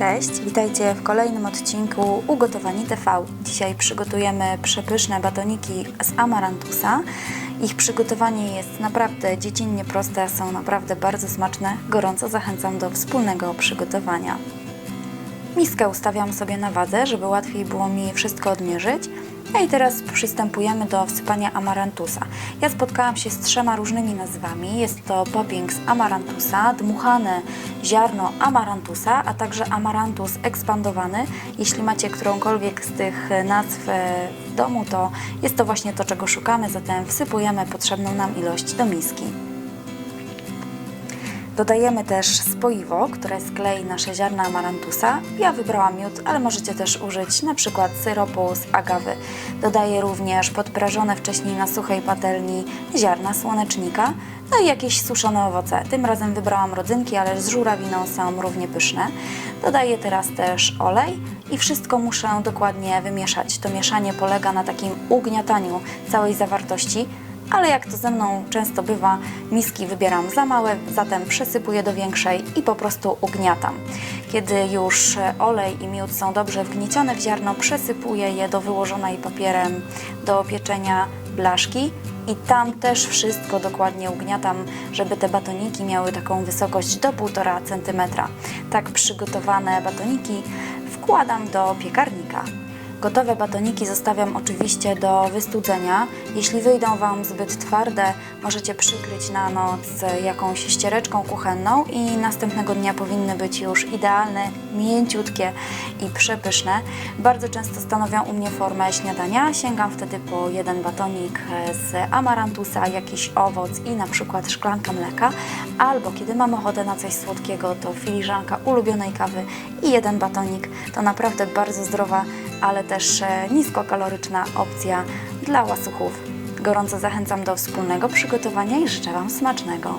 Cześć, witajcie w kolejnym odcinku Ugotowani TV. Dzisiaj przygotujemy przepyszne batoniki z amarantusa. Ich przygotowanie jest naprawdę dziecinnie proste, są naprawdę bardzo smaczne. Gorąco zachęcam do wspólnego przygotowania. Miskę ustawiam sobie na wadze, żeby łatwiej było mi wszystko odmierzyć. No i teraz przystępujemy do wsypania amarantusa. Ja spotkałam się z trzema różnymi nazwami. Jest to popping z amarantusa, dmuchane ziarno amarantusa, a także amarantus ekspandowany. Jeśli macie którąkolwiek z tych nazw e, w domu, to jest to właśnie to, czego szukamy, zatem wsypujemy potrzebną nam ilość do miski. Dodajemy też spoiwo, które sklei nasze ziarna amarantusa. Ja wybrałam miód, ale możecie też użyć na przykład syropu z agawy. Dodaję również podprażone wcześniej na suchej patelni ziarna słonecznika, no i jakieś suszone owoce. Tym razem wybrałam rodzynki, ale z żurawiną są równie pyszne. Dodaję teraz też olej i wszystko muszę dokładnie wymieszać. To mieszanie polega na takim ugniataniu całej zawartości ale jak to ze mną często bywa, miski wybieram za małe, zatem przesypuję do większej i po prostu ugniatam. Kiedy już olej i miód są dobrze wgniecione w ziarno, przesypuję je do wyłożonej papierem do pieczenia blaszki i tam też wszystko dokładnie ugniatam, żeby te batoniki miały taką wysokość do 1,5 cm. Tak przygotowane batoniki wkładam do piekarnika. Gotowe batoniki zostawiam oczywiście do wystudzenia. Jeśli wyjdą Wam zbyt twarde, możecie przykryć na noc jakąś ściereczką kuchenną i następnego dnia powinny być już idealne, mięciutkie i przepyszne. Bardzo często stanowią u mnie formę śniadania. Sięgam wtedy po jeden batonik z amarantusa, jakiś owoc i na przykład szklankę mleka. Albo kiedy mam ochotę na coś słodkiego, to filiżanka ulubionej kawy i jeden batonik. To naprawdę bardzo zdrowa ale też e, niskokaloryczna opcja dla łasuchów. Gorąco zachęcam do wspólnego przygotowania i życzę Wam smacznego.